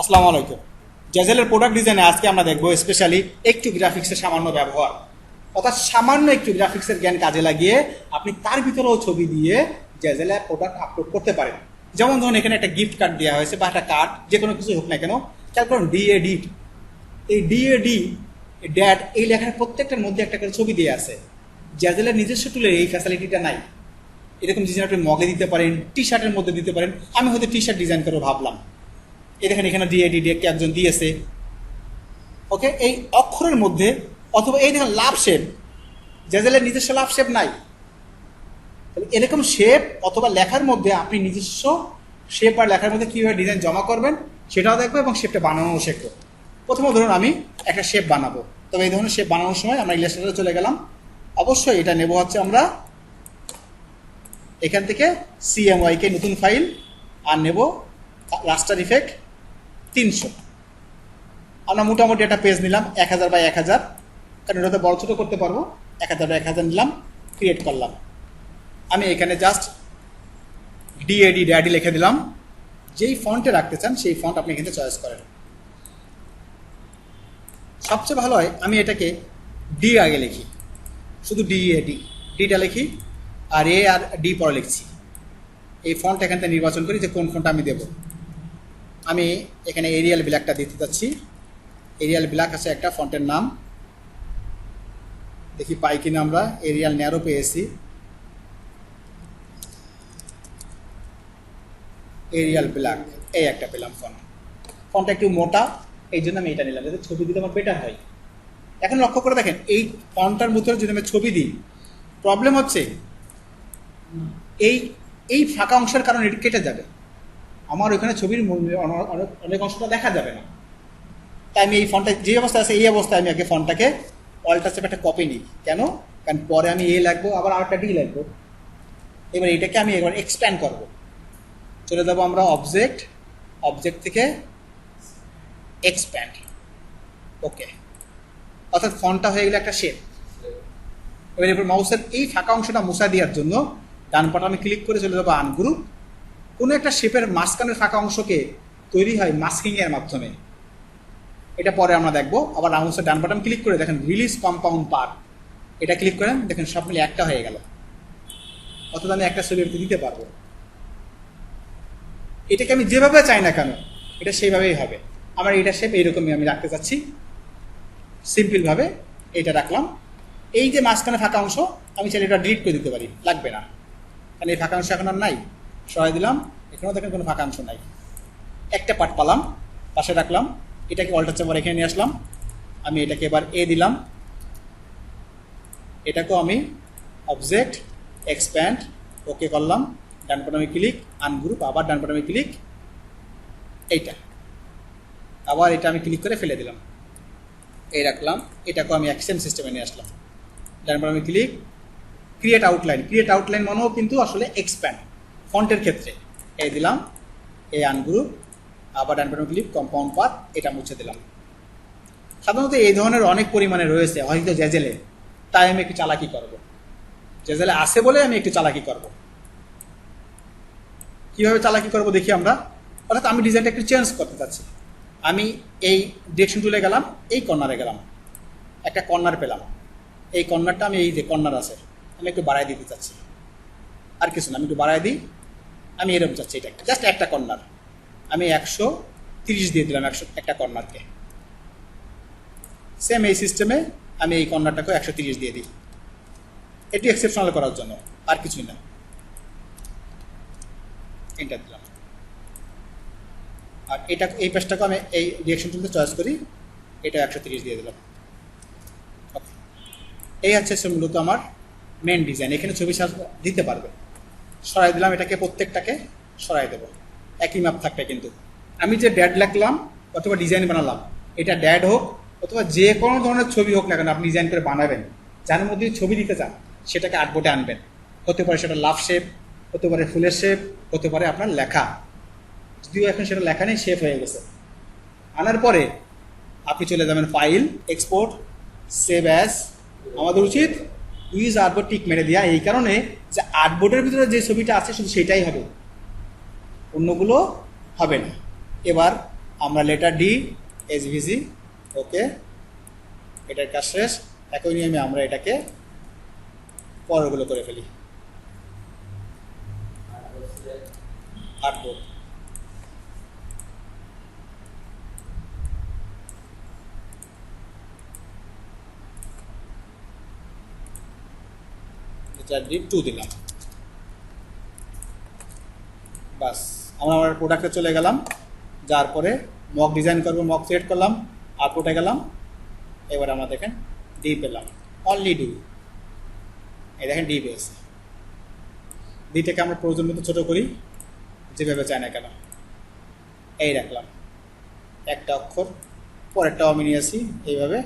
আসসালামু আলাইকুম। জ্যাজেলের প্রোডাক্ট ডিজাইনে আজকে আমরা দেখব স্পেশালি একটু গ্রাফিক্সের সামান্য ব্যবহার। অর্থাৎ সামান্য একটু গ্রাফিক্সের জ্ঞান কাজে লাগিয়ে আপনি তার ভিতরেও ছবি দিয়ে জ্যাজেলে প্রোডাক্ট আপলোড করতে পারেন। যেমন ধরুন, এখানে একটা গিফট কার্ড দেওয়া হয়েছে বা একটা কার্ড যে কোনো কিছু হোক না কেন। খেয়াল করুন ডিএডি এই ডিএডি ড্যাড এই লেখার প্রত্যেকটার মধ্যে একটা করে ছবি দিয়ে আছে। জ্যাজেলের নিজস্ব টুলের এই ফ্যাসিলিটিটা নাই। এরকম ডিজাইন আপনি মগে দিতে পারেন টি শার্টের মধ্যে দিতে পারেন, আমি হয়তো টি শার্ট ডিজাইন করে ভাবলাম। এই দেখেন এখানে ডিএডি কে একজন দিয়েছে। ওকে, এই অক্ষরের মধ্যে অথবা এই দেখেন লাভ শেপ জ্যাজেলের নিজস্ব লাভ শেপ নাই। এরকম শেপ অথবা লেখার মধ্যে আপনি নিজস্ব শেপ আর লেখার মধ্যে কীভাবে ডিজাইন জমা করবেন, সেটাও দেখব এবং শেপটা বানানোও শিখব। প্রথমে ধরুন আমি একটা শেপ বানাবো। তবে এই ধরনের শেপ বানানোর সময় আমরা ইলাস্ট্রেটরে চলে গেলাম। অবশ্যই এটা নেব হচ্ছে আমরা এখান থেকে সিএমওয়াইকে নতুন ফাইল আর নেব রাস্টার ইফেক্ট তিনশো। আমরা মোটামুটি একটা পেজ নিলাম, এক হাজার বাই এক হাজার। কারণ ওটাতে বড় ছোটো করতে পারব। এক হাজার বাই এক হাজার নিলাম ক্রিয়েট করলাম। আমি এখানে জাস্ট ডিএডি ড্যাডি লিখে দিলাম। যেই ফন্টে রাখতে চান, সেই ফন্ট আপনি এখানে চয়েস করেন। সবচেয়ে ভালো হয়, আমি এটাকে ডি আগে লিখি। শুধু ডি এ ডি ডিটা লিখি, আর এ আর ডি পরে লিখছি। এই ফন্ট এখান থেকে নির্বাচন করি যে কোন ফন্টটা আমি দেব। আমি এখানে এরিয়াল ব্ল্যাকটা দিতে চাচ্ছি এরিয়াল ব্ল্যাক আছে একটা ফন্টের নাম। দেখি পাই কিনা আমরা এরিয়াল ন্যারো পেয়েছি। এরিয়াল ব্ল্যাক এই একটা পেলাম ফন্ট ফন্টটা একটু মোটা, এই জন্য আমি এটা নিলাম, যাতে ছবি দিতে আমার বেটার হয়। এখন লক্ষ্য করে দেখেন, এই ফন্টটার ভিতরে যদি আমি ছবি দিই প্রবলেম হচ্ছে, এই এই ফাঁকা অংশের কারণে এটি কেটে যাবে। আমার ওইখানে ছবির অনেক অংশটা দেখা যাবে না। তাই আমি এই ফোনটা, যে অবস্থায় আছে, এই অবস্থায় আমি আগে ফোনটাকে অল্টার চেপে একটা কপি নিই। কেন? কারণ পরে আমি এ লাগবো, আবার আরেকটা ডি লাগবো। এবার এটাকে আমি এবার এক্সপ্যান্ড করব। চলে যাব আমরা অবজেক্ট অবজেক্ট থেকে এক্সপ্যান্ড ওকে অর্থাৎ ফোনটা হয়ে গেলে একটা শেপ এবার এবার মাউসের এই ফাঁকা অংশটা মুছা দেওয়ার জন্য ডান পাটা আমি ক্লিক করে চলে যাব আনগ্রুপ। কোনো একটা শেপের মাঝখানের ফাঁকা অংশকে তৈরি হয় মাস্কিং এর মাধ্যমে। এটা পরে আমরা দেখব। আবার মাউসের ডান বাটন ক্লিক করে দেখেন রিলিজ কম্পাউন্ড পার্ট এটা ক্লিক করেন, দেখেন সব মিলে একটা হয়ে গেল। অর্থাৎ আমি একটা ছবি দিতে পারব। এটাকে আমি যেভাবে চাই না কেন, এটা সেইভাবেই হবে। আমার এটা শেপ এইরকমই আমি রাখতে চাচ্ছি। সিম্পলভাবে এটা রাখলাম। এই যে মাঝখানে ফাঁকা অংশ, আমি চাইলে এটা ডিলিট করে দিতে পারি। লাগবে না। কারণ এই ফাঁকা অংশ এখন আর নাই। সরাই দিলাম। এখানেও দেখেন কোনো ফাঁকা অংশ নাই। একটা পার্ট পালাম, পাশে রাখলাম, এটাকে অল্টার চেম্বার এখানে নিয়ে আসলাম। আমি এটাকে এবার এ দিলাম। এটাকেও আমি অবজেক্ট এক্সপ্যান্ড ওকে করলাম। ডান আমি ক্লিক আনগ্রুপ আবার ডান আমি ক্লিক এইটা। আবার এটা আমি ক্লিক করে ফেলে দিলাম। এই রাখলাম, এটাকেও আমি অ্যাকশন সিস্টেমে নিয়ে আসলাম। ডান আমি click create outline create outline মানেও কিন্তু আসলে এক্সপ্যান্ড ফন্টের ক্ষেত্রে এই দিলাম এ আনগ্রুপ আবার ডান বাটন ক্লিক কম্পাউন্ড পাথ এটা মুছে দিলাম। সাধারণত এই ধরনের অনেক পরিমাণে রয়েছে হয়তো জেজেলে। তাই আমি একটু চালাকি করব। জেজেলে আছে বলে আমি একটু চালাকি করব। কীভাবে চালাকি করব দেখি আমরা? অর্থাৎ আমি ডিজাইনটা একটু চেঞ্জ করতে চাচ্ছি। আমি এই ডিরেকশন টুলে গেলাম, এই কর্নারে গেলাম। একটা কর্নার পেলাম। এই কর্নারটা আমি, এই যে কর্নার আছে, আমি একটু বাড়াই দিতে চাচ্ছি। আর কিছু না, আমি একটু বাড়াই দিই। আমি এরকম চাচ্ছি, এটা জাস্ট একটা কর্নার। আমি একশো তিরিশ দিয়ে দিলাম, একশো একটা কর্নারকে। সেম এই সিস্টেমে আমি এই কর্নারটাকেও একশো তিরিশ দিয়ে দিই। এটি এক্সেপশনাল করার জন্য, আর কিছুই না। এন্টার দিলাম। আর এটা এই পেজটাকে আমি এই ডিরেকশন টুলতে চয়েস করি, এটা একশো তিরিশ দিয়ে দিলাম. এই হচ্ছে মূলত আমার মেন ডিজাইন এখানে ছবি দিতে পারবে। সরাই দিলাম, এটাকে প্রত্যেকটাকে সরাই দেবো। একই মাপ থাকবে কিন্তু। আমি যে ড্যাড লাগলাম অথবা ডিজাইন বানালাম, এটা ড্যাড হোক অথবা যে কোনো ধরনের ছবি হোক না কেন, আপনি ডিজাইন করে বানাবেন। যার মধ্যে ছবি দিতে চান, সেটাকে আর্টবোর্ডে আনবেন। হতে পারে সেটা লাভ শেপ হতে পারে ফুলের শেপ হতে পারে আপনার লেখা। যদিও এখন সেটা লেখা নেই শেপ হয়ে গেছে। আনার পরে আপনি চলে যাবেন ফাইল এক্সপোর্ট সেভ অ্যাস আমাদের উচিত ইউজ আর্টবোর্ড টিক মেরে দেওয়া এই কারণে যে আর্টবোর্ডের ভিতরে যে ছবিটা আছে, শুধু সেটাই হবে। অন্যগুলো হবে না। এবার আমরা লেটার ডি এসভিসি ওকে এটার কাজ শেষ। একই নিয়মে আমরা এটাকে পরেরগুলো করে ফেলি। আর্টবোর্ড ডি টু দিলাম বাস, আমরা আমার প্রোডাক্টে চলে গেলাম। যার পরে মক ডিজাইন করব মক সিলেক্ট করলাম আউটপুটে গেলাম। এবার আমরা দেখেন ডি পেলাম। অনলি ডি এই দেখেন ডি পেয়েছে। ডিটাকে আমরা প্রয়োজন মতো ছোটো করি, যেভাবে চাই না কেন। এই রাখলাম একটা অক্ষর, পরেরটাও আমি নিয়ে আসি, এইভাবে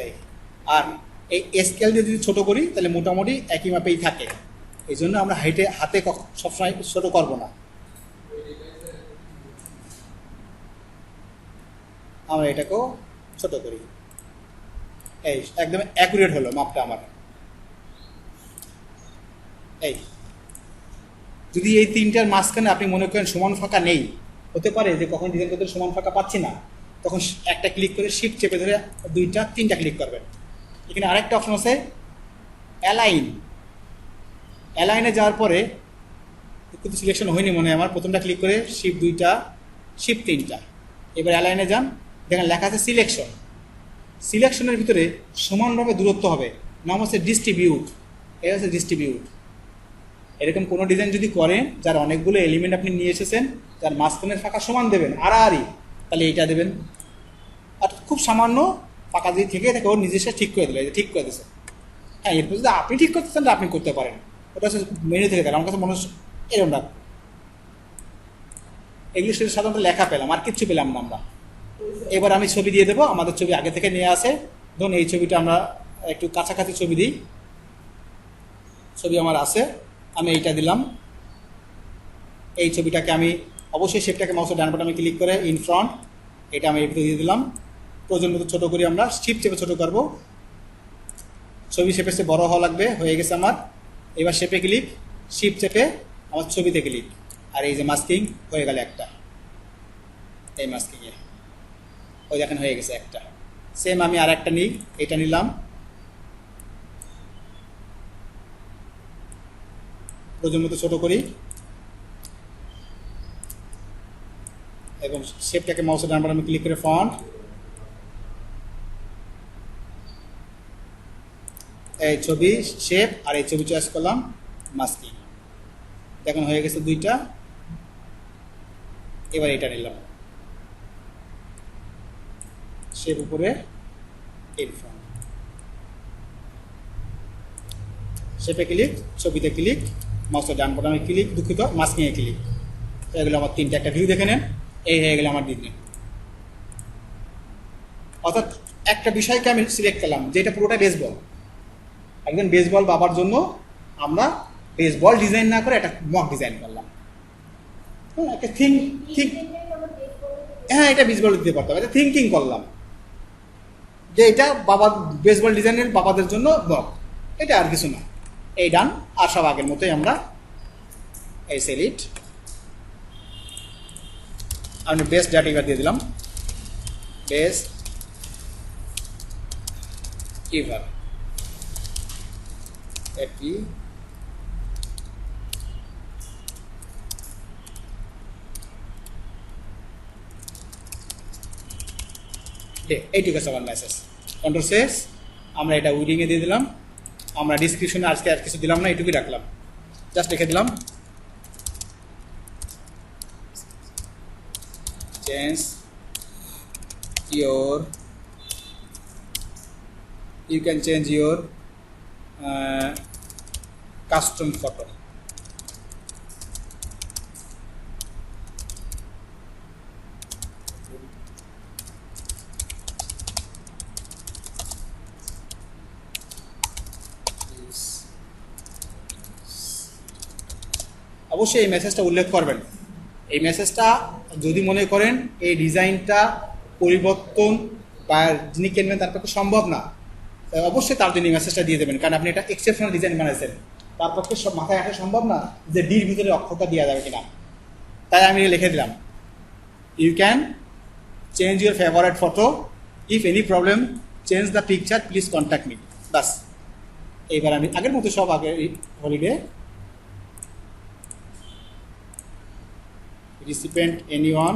এই, আর এই স্কেল দিয়ে যদি ছোট করি, তাহলে মোটামুটি একই মাপেই থাকে। এই জন্য আমরা হাইটে, হাতে সবসময় ছোট করব না। আমরা এটাকেও ছোট করি। এই, একদম অ্যাকুরেট হলো মাপটা আমার। এই, যদি এই তিনটার মাঝখানে আপনি মনে করেন সমান ফাঁকা নেই, হতে পারে যে কখন ডিজাইন করতে সমান ফাঁকা পাচ্ছি না। তখন একটা ক্লিক করে শিফট চেপে ধরে দুইটা, তিনটা ক্লিক করবেন। এখানে আরেকটা অপশন আছে অ্যালাইন অ্যালাইনে যাওয়ার পরে কিন্তু সিলেকশন হয়নি মনে আমার। প্রথমটা ক্লিক করে শিফট দুইটা শিফট তিনটা। এবার অ্যালাইনে যান। দেখেন লেখা আছে সিলেকশন সিলেকশনের ভিতরে সমানভাবে দূরত্ব হবে। নাম হচ্ছে ডিস্ট্রিবিউট এটা হচ্ছে ডিস্ট্রিবিউট এরকম কোনো ডিজাইন যদি করেন, যার অনেকগুলো এলিমেন্ট আপনি নিয়ে এসেছেন, যার মাঝখানের ফাঁকা সমান দেবেন, আড়াআড়ি। তাহলে এইটা দেবেন। আর খুব সামান্য ফাঁকা যদি থেকে থাকে ওর নিজস্ব ঠিক করে যে ঠিক করে দিয়েছে হ্যাঁ এরপর যদি আপনি ঠিক করতে চান আপনি করতে পারেন। ওটা হচ্ছে মেনু থেকে আমার কাছে মনে হচ্ছে এরকম রাখব এগুলো শুধু সাধারণত লেখা পেলাম, আর কিচ্ছু পেলাম না আমরা। এবার আমি ছবি দিয়ে দেবো, আমাদের ছবি আগে থেকে নিয়ে আসে ধরুন এই ছবিটা আমরা একটু কাছাকাছি ছবি দিই। ছবি আমার আছে, আমি এইটা দিলাম। এই ছবিটাকে আমি অবশ্যই শেপটাকে মাউসের ডান বাটনে ক্লিক করে ইন ফ্রন্ট এটা আমি এর দিয়ে দিলাম। প্রয়োজন মতো ছোটো করি আমরা শিপ চেপে ছোটো করব। ছবি শেপে সে বড় হওয়া লাগবে, হয়ে গেছে আমার। এবার শেপে ক্লিক শিপ চেপে আমার ছবিতে ক্লিক আর এই যে মাস্কিং হয়ে গেল একটা। এই মাস্কিংয়ে ওই দেখেন হয়ে গেছে একটা। সেম আমি আর একটা নিই, এটা নিলাম। প্রয়োজন মতো ছোটো করি। এবং শেপটাকে মাউসের ডান বাটনে ক্লিক করে ফন্ট এই ছবি শেপ আর এই ছবি চয়েস করলাম মাস্কিং দেখুন, হয়ে গেছে দুইটা। এবার এটা নিলাম। শেপ উপরে ইন ফ্রন্ট শেপে ক্লিক ছবিতে ক্লিক মাউসের ডান বাটনে ক্লিক দুঃখিত মাস্কিংয়ে ক্লিক এগুলো আমার তিনটা, একটা ভিউ দেখে নেন। এই হয়ে গেলে আমার ডিজাইন অর্থাৎ একটা বিষয়কে আমি সিলেক্ট করলাম যেটা পুরোটা বেসবল একজন বেসবল বাবার জন্য আমরা বেসবল ডিজাইন না করে একটা মক ডিজাইন করলাম। হ্যাঁ একটা থিঙ্ক থিঙ্ক হ্যাঁ এটা বেসবল দিতে পারতাম। এটা থিঙ্কিং করলাম। যে এটা বাবা বেসবল ডিজাইনের বাবাদের জন্য মক এটা আর কিছু না। এই ডান আর সব আগের মতোই আমরা এই সেলিট আমি বেস্ট ডাটা এবার দিয়ে দিলাম। বেস্ট ইভার এপি এইটুকু আছে আমার মেসেজ কন্ট্রোল শেষ আমরা এটা উইডিংয়ে দিয়ে দিলাম। আমরা ডিসক্রিপশনে আজকে আর কিছু দিলাম না এইটুকুই রাখলাম। জাস্ট রেখে দিলাম। Change your you can change your uh, custom photo অবশ্যই এই মেসেজটা উল্লেখ করবেন এই মেসেজটা যদি মনে করেন এই ডিজাইনটা পরিবর্তন বা যিনি কিনবেন তার পক্ষে সম্ভব না অবশ্যই তার জন্য মেসেজটা দিয়ে দেবেন। কারণ আপনি এটা এক্সেপশনাল ডিজাইন বানাইছেন। তার পক্ষে সব মাথায় আসা সম্ভব না যে ডির ভিতরে অক্ষরটা দেওয়া যাবে কিনা। তাই আমি লিখে দিলাম। You can change your favourite photo if any problem change the picture please contact me বাস এইবার আমি আগের মতো সব আগে holiday recipient any one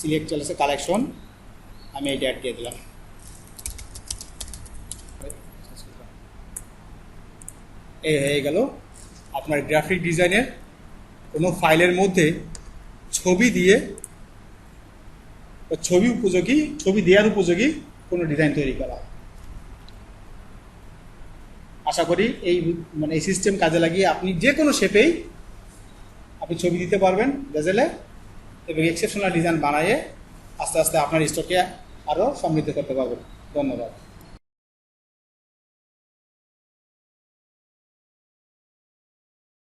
select চলেছে কালেকশন আমি এই ডেট দিয়ে দিলাম। এই হয়ে গেল আপনার গ্রাফিক ডিজাইনের কোনো ফাইলের মধ্যে ছবি দিয়ে ছবি উপযোগী, ছবি দেওয়ার উপযোগী কোনো ডিজাইন তৈরি করা। আশা করি এই মানে এই সিস্টেম কাজে লাগিয়ে আপনি যে কোনো শেপেই আপনি ছবি দিতে পারবেন বেজেলে এবং এক্সেপশনাল ডিজাইন বানিয়ে আস্তে আস্তে আপনার স্টকে আরও সমৃদ্ধ করতে পারবেন। ধন্যবাদ।